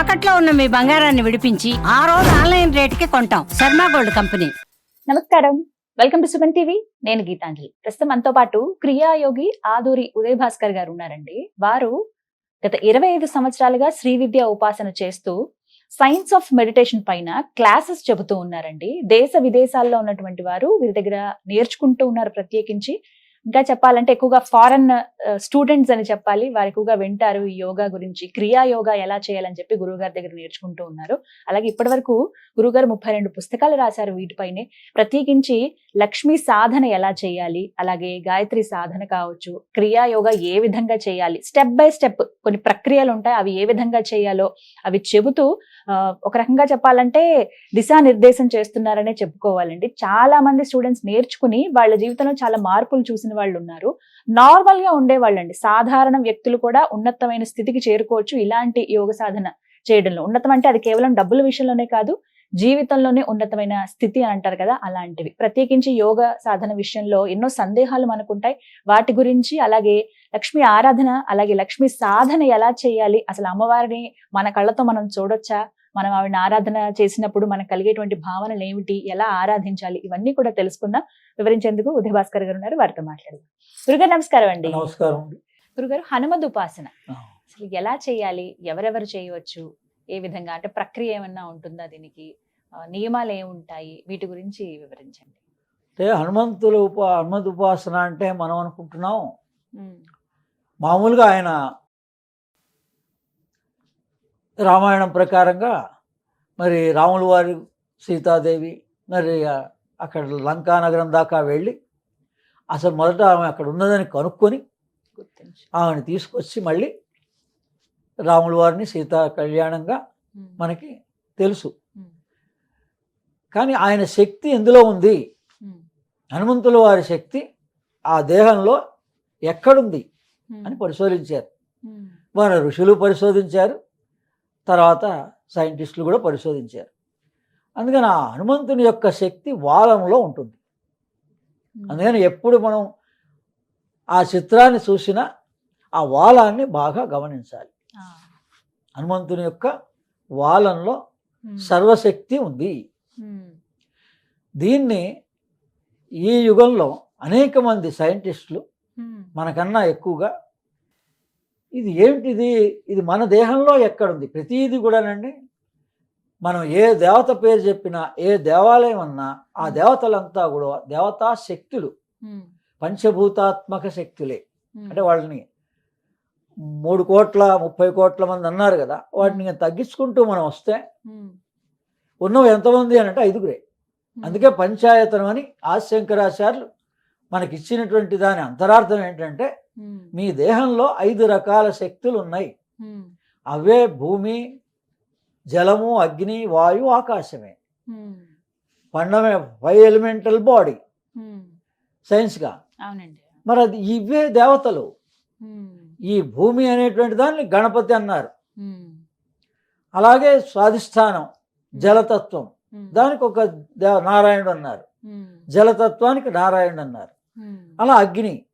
తాకట్లో ఉన్న మీ బంగారాన్ని విడిపించి ఆ రోజు ఆన్లైన్ రేటుకి కొంటాం. Sharma gold company. నమస్కారం. Welcome to Suman TV. నేను గీతాంజలి. ప్రస్తుతం మనతో పాటు క్రియాయోగి ఆదూరి ఉదయ్ భాస్కర్ గారు ఉన్నారండి. వారు గత ఇరవై ఐదు సంవత్సరాలుగా శ్రీ విద్య ఉపాసన చేస్తూ సైన్స్ ఆఫ్ మెడిటేషన్ పైన క్లాసెస్ చెబుతూ ఉన్నారండి. దేశ విదేశాల్లో ఉన్నటువంటి వారు వీరి దగ్గర నేర్చుకుంటూ ఉన్నారు ప్రత్యేకించి. ఇంకా చెప్పాలంటే ఎక్కువగా ఫారెన్ స్టూడెంట్స్ uh, అని చెప్పాలి. వారు ఎక్కువగా వింటారు ఈ యోగా గురించి. క్రియా యోగా ఎలా చేయాలని చెప్పి గురువు గారి దగ్గర నేర్చుకుంటూ ఉన్నారు. అలాగే ఇప్పటి వరకు గురుగారు ముప్పై రెండు పుస్తకాలు రాశారు వీటిపైనే. ప్రత్యేకించి లక్ష్మీ సాధన ఎలా చేయాలి? అలాగే గాయత్రి సాధన కావచ్చు. క్రియా యోగా ఏ విధంగా చేయాలి? స్టెప్ బై స్టెప్ కొన్ని ప్రక్రియలు ఉంటాయి. అవి ఏ విధంగా చేయాలో అవి చెబుతూ uh, ఒక రకంగా చెప్పాలంటే దిశానిర్దేశం చేస్తున్నారనే చెప్పుకోవాలండి. చాలా మంది స్టూడెంట్స్ నేర్చుకుని వాళ్ళ జీవితంలో చాలా మార్పులు చూసిన వాళ్ళు ఉన్నారు నార్మల్గా ఉండేవాళ్ళండి. సాధారణ వ్యక్తులు కూడా ఉన్నతమైన స్థితికి చేరుకోవచ్చు ఇలాంటి యోగ సాధన చేయడంలో. ఉన్నతం అంటే అది కేవలం డబ్బుల విషయంలోనే కాదు జీవితంలోనే ఉన్నతమైన స్థితి అని అంటారు కదా అలాంటివి. ప్రత్యేకించి యోగ సాధన విషయంలో ఎన్నో సందేహాలు మనకుంటాయి. వాటి గురించి అలాగే లక్ష్మి ఆరాధన అలాగే లక్ష్మి సాధన ఎలా చేయాలి? అసలు అమ్మవారిని మన కళ్ళతో మనం చూడొచ్చా? మనం ఆవిడని ఆరాధన చేసినప్పుడు మనకు కలిగేటువంటి భావనలు ఏమిటి ఎలా ఆరాధించాలి ఇవన్నీ కూడా తెలుసుకుందాం వివరించేందుకు ఉదయ భాస్కర్ గారు ఉన్నారు. వారితో మాట్లాడదాం. గురుగారు నమస్కారం అండి. నమస్కారం గురుగారు హనుమద్ ఉపాసన. అసలు ఎలా చేయాలి ఎవరెవరు చేయవచ్చు ఏ విధంగా? అంటే ప్రక్రియ ఏమన్నా ఉంటుందా దీనికి? నియమాలు ఏముంటాయి వీటి గురించి వివరించండి. అంటే హనుమంతుల ఉప హనుమంతు ఉపాసన అంటే మనం అనుకుంటున్నాం మామూలుగా ఆయన రామాయణం ప్రకారంగా మరి రాముల వారి సీతాదేవి మరి అక్కడ లంకా నగరం దాకా వెళ్ళి అసలు మొదట ఆమె అక్కడ ఉన్నదని కనుక్కొని ఆమెను తీసుకొచ్చి మళ్ళీ రాముల వారిని సీతా కళ్యాణంగా మనకి తెలుసు. కానీ ఆయన శక్తి ఎందులో ఉంది? హనుమంతుల వారి శక్తి ఆ దేహంలో ఎక్కడుంది అని పరిశోధించారు. మన ఋషులు పరిశోధించారు. తర్వాత సైంటిస్టులు కూడా పరిశోధించారు. అందుకని ఆ హనుమంతుని యొక్క శక్తి వాలంలో ఉంటుంది. అందుకని ఎప్పుడు మనం ఆ చిత్రాన్ని చూసినా ఆ వాలాన్ని బాగా గమనించాలి. హనుమంతుని యొక్క వాలంలో సర్వశక్తి ఉంది. దీన్ని ఈ యుగంలో అనేక మంది సైంటిస్టులు మనకన్నా ఎక్కువగా ఇది ఏమిటిది ఇది మన దేహంలో ఎక్కడుంది? ప్రతిదీ కూడానండి. మనం ఏ దేవత పేరు చెప్పినా ఏ దేవాలయం అన్నా ఆ దేవతలంతా కూడా దేవతా శక్తులు. పంచభూతాత్మక శక్తులే. అంటే వాళ్ళని మూడు కోట్ల ముప్పై కోట్ల మంది అన్నారు కదా వాటిని తగ్గించుకుంటూ మనం వస్తే ఉన్నవి ఎంతమంది అని అంటే ఐదుగురే. అందుకే పంచాయతనం అని ఆశంకరాచార్యులు మనకి ఇచ్చినటువంటి దాని అంతరార్థం ఏంటంటే మీ దేహంలో ఐదు రకాల శక్తులు ఉన్నాయి అవే భూమి జలము అగ్ని వాయు ఆకాశమే. పండమే ఫైవ్ ఎలిమెంటల్ బాడీ. సైన్స్గా. అవునండి. మరి అది ఇవే దేవతలు. ఈ భూమి అనేటువంటి దాన్ని గణపతి అన్నారు. అలాగే స్వాధిష్టానం జలతత్వం. దానికి ఒక దేవ నారాయణుడు అన్నారు. జలతత్వానికి నారాయణుడు అన్నారు. అలా అగ్ని.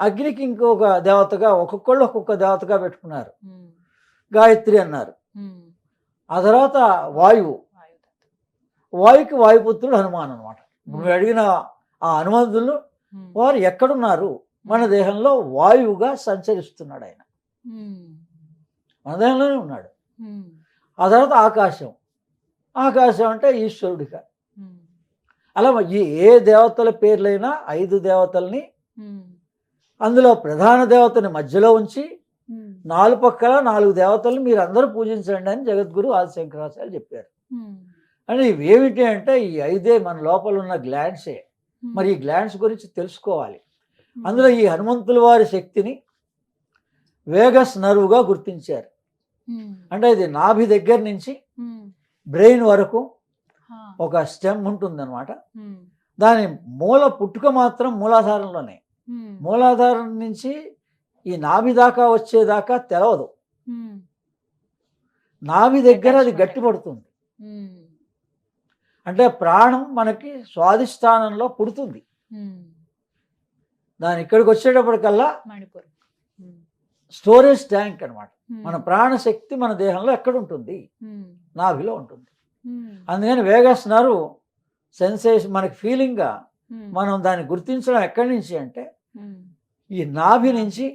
అగ్నికి ఇంకొక దేవతగా ఒక్కొక్కళ్ళు ఒక్కొక్క దేవతగా పెట్టుకున్నారు. ఉమ్, గాయత్రి అన్నారు. ఉమ్, ఆ తర్వాత వాయువు. వాయుకి వాయుపుత్రుడు హనుమాన్ అనమాట నువ్వు అడిగిన ఆ హనుమంతులు వారు ఎక్కడున్నారు? మన దేహంలో వాయువుగా సంచరిస్తున్నాడు ఆయన. మన దేహంలోనే ఉన్నాడు. ఆ తర్వాత ఆకాశం. ఆకాశం అంటే ఈశ్వరుడిగా అలా ఈ ఏ దేవతల పేర్లైనా ఐదు దేవతల్ని అందులో ప్రధాన దేవతని మధ్యలో ఉంచి నాలుగు పక్కల నాలుగు దేవతల్ని మీరు అందరూ పూజించండి అని జగద్గురు ఆదిశంకరాచార్య చెప్పారు. ఉమ్, అంటే ఇవి ఏమిటి అంటే ఈ ఐదే మన లోపల ఉన్న గ్లాండ్సే మరి ఈ గ్లాండ్స్ గురించి తెలుసుకోవాలి. అందులో ఈ హనుమంతుల వారి శక్తిని వేగస్ నర్వ్గా గుర్తించారు. అంటే ఇది నాభి దగ్గర నుంచి బ్రెయిన్ వరకు ఒక స్టెమ్ ఉంటుందన్నమాట. దాని మూల పుట్టుక మాత్రం మూలాధారంలోనే. మూలాధారం నుంచి ఈ నాభి దాకా వచ్చేదాకా తెలవదు. నాభి దగ్గర అది. గట్టిపడుతుంది. అంటే ప్రాణం మనకి స్వాధిష్టానంలో పుడుతుంది. దాని ఇక్కడికి వచ్చేటప్పటికల్లా స్టోరేజ్ ట్యాంక్ అన్నమాట. ఉమ్, మన ప్రాణశక్తి మన దేహంలో ఎక్కడ ఉంటుంది నాభిలో ఉంటుంది. అందుకని వేగస్ నరు సెన్సేషన్ మనకి ఫీలింగ్గా మనం దాన్ని గుర్తించడం ఎక్కడి నుంచి అంటే ఈ నాభి నుంచి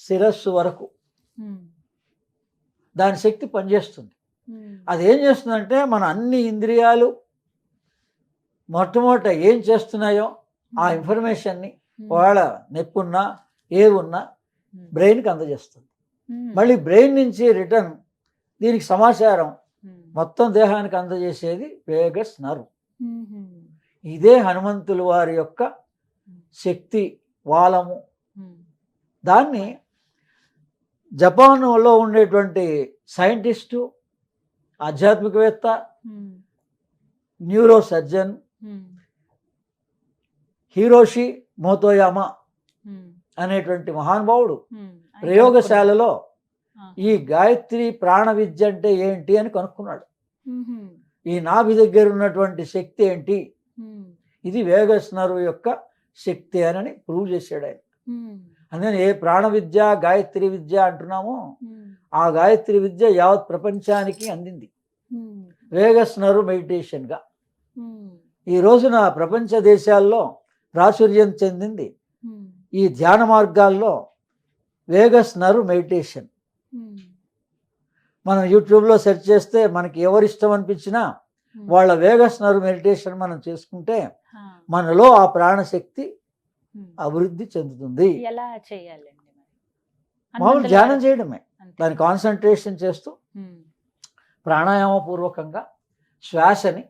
శిరస్సు వరకు దాని శక్తి పనిచేస్తుంది. అది ఏం చేస్తుందంటే మన అన్ని ఇంద్రియాలు మొట్టమొదట ఏం చేస్తున్నాయో ఆ ఇన్ఫర్మేషన్ని ఒకవేళ నొప్పి ఉన్నా ఏ ఉన్నా బ్రెయిన్కి అందజేస్తుంది. మళ్ళీ బ్రెయిన్ నుంచి రిటర్న్ దీనికి సమాచారం మొత్తం దేహానికి అందజేసేది వేగస్ ఉమ్, ఇదే హనుమంతుల వారి యొక్క శక్తి వాలము. దాన్ని జపాన్లో ఉండేటువంటి సైంటిస్టు ఆధ్యాత్మికవేత్త న్యూరో సర్జన్ హీరోషి మోతోయామా అనేటువంటి మహానుభావుడు ప్రయోగశాలలో. ఈ గాయత్రి ప్రాణ విద్య అంటే ఏంటి అని కనుక్కున్నాడు. ఈ నాభి దగ్గర ఉన్నటువంటి శక్తి ఏంటి? ఇది వేగస్ నర్వ్ యొక్క శక్తి అని ప్రూవ్ చేశాడు ఆయన. అందుకని ఏ ప్రాణ విద్య గాయత్రి విద్య అంటున్నామో ఆ గాయత్రి విద్య యావత్ ప్రపంచానికి అందింది. వేగస్ నర్వ్ మెడిటేషన్గా ఈ రోజున ప్రపంచ దేశాల్లో ప్రాచుర్యం చెందింది. ఈ ధ్యాన మార్గాల్లో వేగస్ నర్వ్ మెడిటేషన్. మనం యూట్యూబ్లో సెర్చ్ చేస్తే మనకి ఎవరు ఇష్టం అనిపించినా. వాళ్ళ వేగస్ నర్వ్ మెడిటేషన్ మనం చేసుకుంటే మనలో ఆ ప్రాణశక్తి. అభివృద్ధి చెందుతుంది. ఎలా మామూలు ధ్యానం చేయడమే. అంతే. దాని కాన్సన్ట్రేషన్ చేస్తూ ప్రాణాయామ పూర్వకంగా శ్వాసని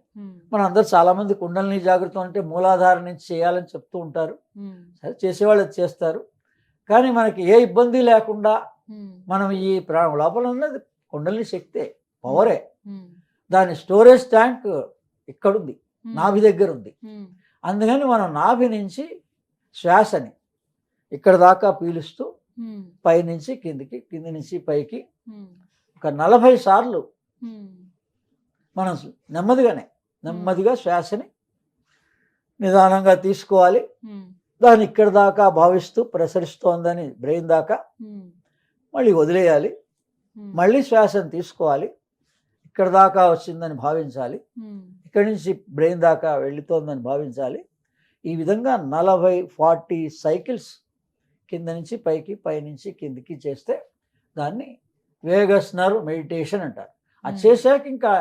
మన అందరు చాలామంది కుండలిని జాగృతం అంటే మూలాధారం నుంచి చేయాలని చెప్తూ ఉంటారు. సరే చేసేవాళ్ళు చేస్తారు. కానీ మనకి ఏ ఇబ్బంది లేకుండా మనం ఈ ప్రా లోపల ఉన్నది కుండలిని శక్తే పవరే. దాని స్టోరేజ్ ట్యాంక్ ఇక్కడుంది నాభి దగ్గర ఉంది అందుకని మనం నాభి నుంచి శ్వాసని ఇక్కడ దాకా పీలుస్తూ పైనుంచి కిందికి కింది నుంచి పైకి ఒక నలభై సార్లు మనం నెమ్మదిగానే నెమ్మదిగా శ్వాసని నిదానంగా తీసుకోవాలి. దాన్ని ఇక్కడ దాకా భావిస్తూ ప్రసరిస్తోందని బ్రెయిన్ దాకా మళ్ళీ వదిలేయాలి. మళ్ళీ శ్వాసను తీసుకోవాలి. ఇక్కడ దాకా వచ్చిందని భావించాలి. ఇక్కడి నుంచి బ్రెయిన్ దాకా వెళుతోందని భావించాలి. ఈ విధంగా నలభై ఫార్టీ సైకిల్స్ కింద నుంచి పైకి పైనుంచి కిందికి చేస్తే దాన్ని వేగస్ నర్వ్ మెడిటేషన్ అంటారు. అది. చేశాక ఇంకా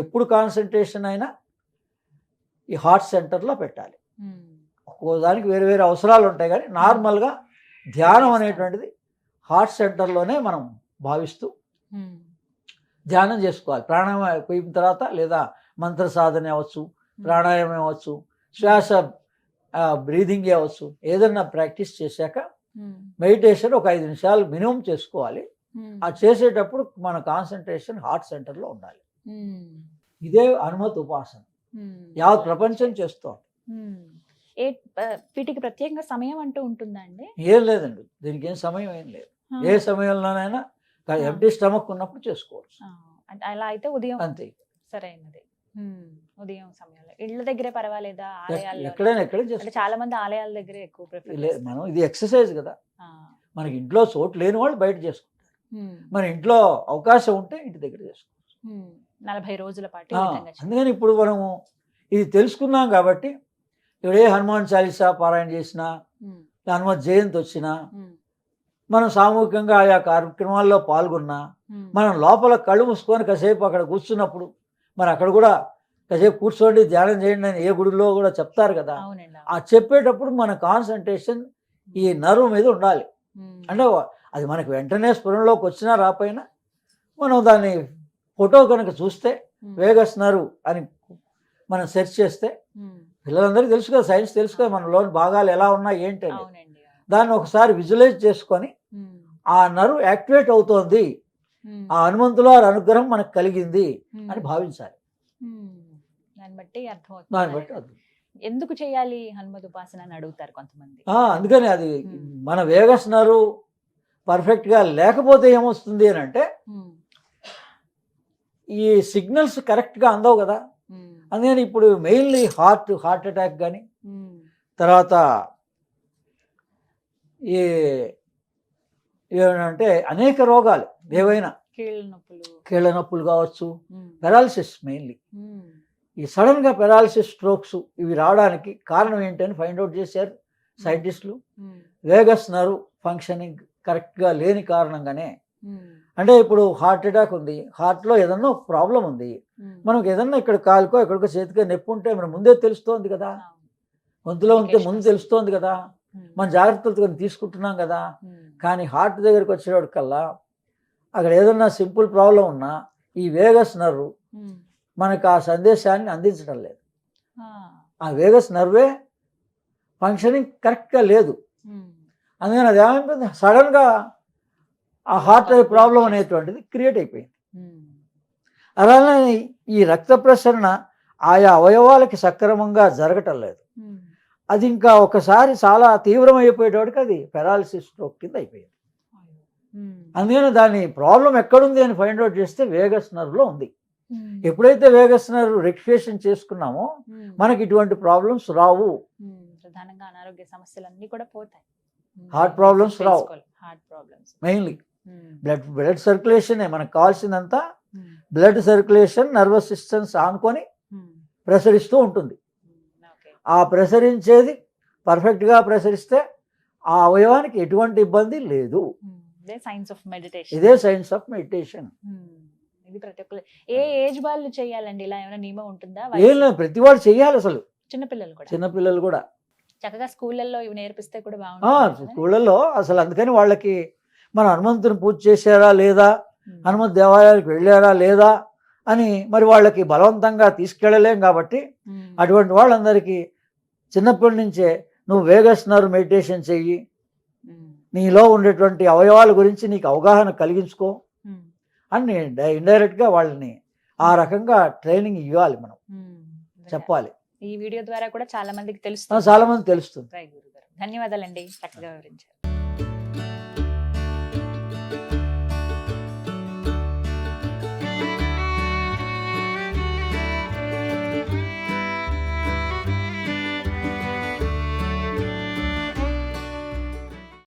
ఎప్పుడు కాన్సన్ట్రేషన్ అయినా ఈ హార్ట్ సెంటర్లో పెట్టాలి. ఉమ్, ఒక్కో దానికి వేరు వేరు అవసరాలు ఉంటాయి కానీ నార్మల్గా ధ్యానం అనేటువంటిది హార్ట్ సెంటర్లోనే మనం భావిస్తూ ధ్యానం చేసుకోవాలి. ప్రాణాయామం అయిపోయిన తర్వాత లేదా మంత్ర సాధన అవ్వచ్చు ప్రాణాయామం అవ్వచ్చు శ్వాస బ్రీదింగ్ అవ్వచ్చు ఏదన్నా ప్రాక్టీస్ చేశాక మెడిటేషన్ ఒక ఐదు నిమిషాలు మినిమం చేసుకోవాలి. ఆ చేసేటప్పుడు మన కాన్సన్ట్రేషన్ హార్ట్ సెంటర్లో ఉండాలి. ఇదే హనుమత్ ఉపాసన. యావత్ ప్రపంచం చేస్తాం వీటికి ప్రత్యేకంగా సమయం అంటూ ఉంటుందా అండి? ఏం లేదండి. దీనికి ఏం సమయం ఏం లేదు. ఏ సమయంలోనైనా ఎంటీ స్టమక్ ఉన్నప్పుడు చేసుకోవచ్చు. అలా అయితే ఉదయం అంతే. సరైనది. ఉదయం సమయంలో. ఇళ్ళ దగ్గరే పర్వాలేదా ఆలయాల్లో? ఎక్కడైనా ఎక్కడ చాలా మంది ఆలయాల దగ్గరే ఎక్కువ ప్రిఫర్ మనం ఇది ఎక్సర్సైజ్ కదా. మనకి ఇంట్లో చోటు లేని వాళ్ళు బయట చేసుకుంటారు. మన ఇంట్లో అవకాశం ఉంటే ఇంటి దగ్గర చేసుకోవచ్చు. నలభై రోజుల పాటు. అందుకని ఇప్పుడు మనము ఇది తెలుసుకున్నాం కాబట్టి ఇప్పుడు ఏ హనుమాన్ చాలీసా పారాయణ చేసినా ఉమ్, హనుమత్ జయంతి వచ్చినా మనం సామూహికంగా ఆయా కార్యక్రమాల్లో పాల్గొన్నా మనం లోపల కళ్ళు మూసుకొని కాసేపు అక్కడ కూర్చున్నప్పుడు మరి అక్కడ కూడా కాసేపు కూర్చోండి ధ్యానం చేయండి అని ఏ గుడిలో కూడా చెప్తారు కదా. ఆ చెప్పేటప్పుడు మన కాన్సన్ట్రేషన్ ఈ నర్వ్ మీద ఉండాలి. అంటే అది మనకి వెంటనే స్ఫురణలోకి వచ్చినా రాపోయినా మనం దాన్ని ఫోటో కనుక చూస్తే వేగస్ నర్వ్ అని మనం సెర్చ్ చేస్తే పిల్లలందరికీ తెలుసు కదా సైన్స్ తెలుసు కదా మన లోని భాగాలు ఎలా ఉన్నాయి ఏంటి దాన్ని ఒకసారి విజువలైజ్ చేసుకొని ఉమ్, ఆ నర్వ్ యాక్టివేట్ అవుతోంది. ఆ హనుమంతుల వారి అనుగ్రహం మనకు కలిగింది ఉమ్, అని భావించాలి. దాన్ని బట్టి దాన్ని బట్టి. ఎందుకు చేయాలి హనుమద్ ఉపాసన అని అడుగుతారు కొంతమంది. అందుకని అది. మన వేగస్ నర్వ్ పర్ఫెక్ట్గా లేకపోతే ఏమొస్తుంది అని అంటే ఈ సిగ్నల్స్ కరెక్ట్గా అందవు కదా. అందుకని ఇప్పుడు మెయిన్లీ హార్ట్ హార్ట్ అటాక్ కానీ తర్వాత ఈ ఏమంటే అనేక రోగాలు ఏవైనా కీళ్ళ నొప్పులు. కావచ్చు పెరాలసిస్ మెయిన్లీ. ఈ సడన్గా పెరాలసిస్ స్ట్రోక్స్ ఇవి రావడానికి కారణం ఏంటని ఫైండ్ అవుట్ చేశారు సైంటిస్టులు. వేగస్ నర్వ్ ఫంక్షనింగ్ కరెక్ట్గా లేని కారణంగానే అంటే ఇప్పుడు హార్ట్ అటాక్ ఉంది హార్ట్లో ఏదన్నా ప్రాబ్లం ఉంది. మనకు ఏదన్నా ఇక్కడ కాలుకో ఎక్కడికో చేతికో నొప్పి ఉంటే మనం ముందే తెలుస్తోంది కదా. గొంతులో ఉంటే ముందు తెలుస్తోంది కదా. మన జాగ్రత్తలతో తీసుకుంటున్నాం కదా. కానీ హార్ట్ దగ్గరికి వచ్చేవాడికల్లా అక్కడ ఏదన్నా సింపుల్ ప్రాబ్లం ఉన్నా ఈ వేగస్ నర్వ్. మనకు ఆ సందేశాన్ని అందించడం లేదు. ఆ, వేగస్ నర్వే ఫంక్షనింగ్ కరెక్ట్గా లేదు. అందుకని అది ఏమైపోయింది? సడన్గా ఆ హార్ట్ ప్రాబ్లం అనేటువంటిది క్రియేట్ అయిపోయింది. అలానే ఈ రక్త ప్రసరణ ఆయా అవయవాలకి సక్రమంగా జరగటం లేదు. అది ఇంకా ఒకసారి చాలా తీవ్రమైపోయేటప్పటికి అది పెరాలసిస్ స్ట్రోక్ కింద అయిపోయింది. అందుకని దాని ప్రాబ్లం ఎక్కడుంది అని ఫైండ్ అవుట్ చేస్తే వేగస్ నర్వ్లో ఉంది. ఎప్పుడైతే వేగస్ నర్వ్ రెక్టిఫికేషన్ చేసుకున్నామో మనకి ఇటువంటి ప్రాబ్లమ్స్ రావు. ప్రధానంగా అనారోగ్య సమస్యలు అన్ని కూడా పోతాయి. Heart problems రావు. Heart problems. Mainly blood blood సర్క్యులేషనే మనకు కావాల్సిందంతా బ్లడ్ సర్క్యులేషన్ నర్వస్ సిస్టమ్స్ ఆనుకొని ప్రసరిస్తూ ఉంటుంది. ఆ ప్రసరించేది పర్ఫెక్ట్గా ప్రసరిస్తే ఆ అవయవానికి ఎటువంటి ఇబ్బంది లేదు. ఇదే సైన్స్ ఆఫ్ మెడిటేషన్ ఇదే సైన్స్ ఆఫ్ మెడిటేషన్ ఇది ప్రతి ఒక్కరు. ఏ ఏజ్ వాళ్ళు చేయాలండి? ఇలా ఏమైనా నియమం ఉంటుందా? ఏం వయసు- లేదు. ప్రతి వాడు చెయ్యాలి అసలు. చిన్నపిల్లలు కూడా. చిన్నపిల్లలు కూడా. చక్కగా స్కూళ్ళల్లో ఇవి నేర్పిస్తే కూడా బాగుంటుంది. స్కూళ్ళల్లో అసలు అందుకని వాళ్ళకి మన హనుమంతుని పూజ చేశారా లేదా? హనుమంత్ దేవాలయానికి వెళ్ళారా లేదా? అని మరి వాళ్ళకి బలవంతంగా తీసుకెళ్ళలేం కాబట్టి అటువంటి వాళ్ళందరికీ చిన్నప్పటి నుంచే నువ్వు వేగస్తున్నారు మెడిటేషన్ చెయ్యి. నీలో ఉండేటువంటి అవయవాల గురించి నీకు అవగాహన కలిగించుకో. అని ఇండైరెక్ట్గా వాళ్ళని ఆ రకంగా ట్రైనింగ్ ఇవ్వాలి మనం. చెప్పాలి. ఈ వీడియో ద్వారా కూడా చాలా మందికి తెలుస్తుంది. చాలా మంది తెలుస్తుంది. ధన్యవాదాలండి. చక్కగా వివరించారు.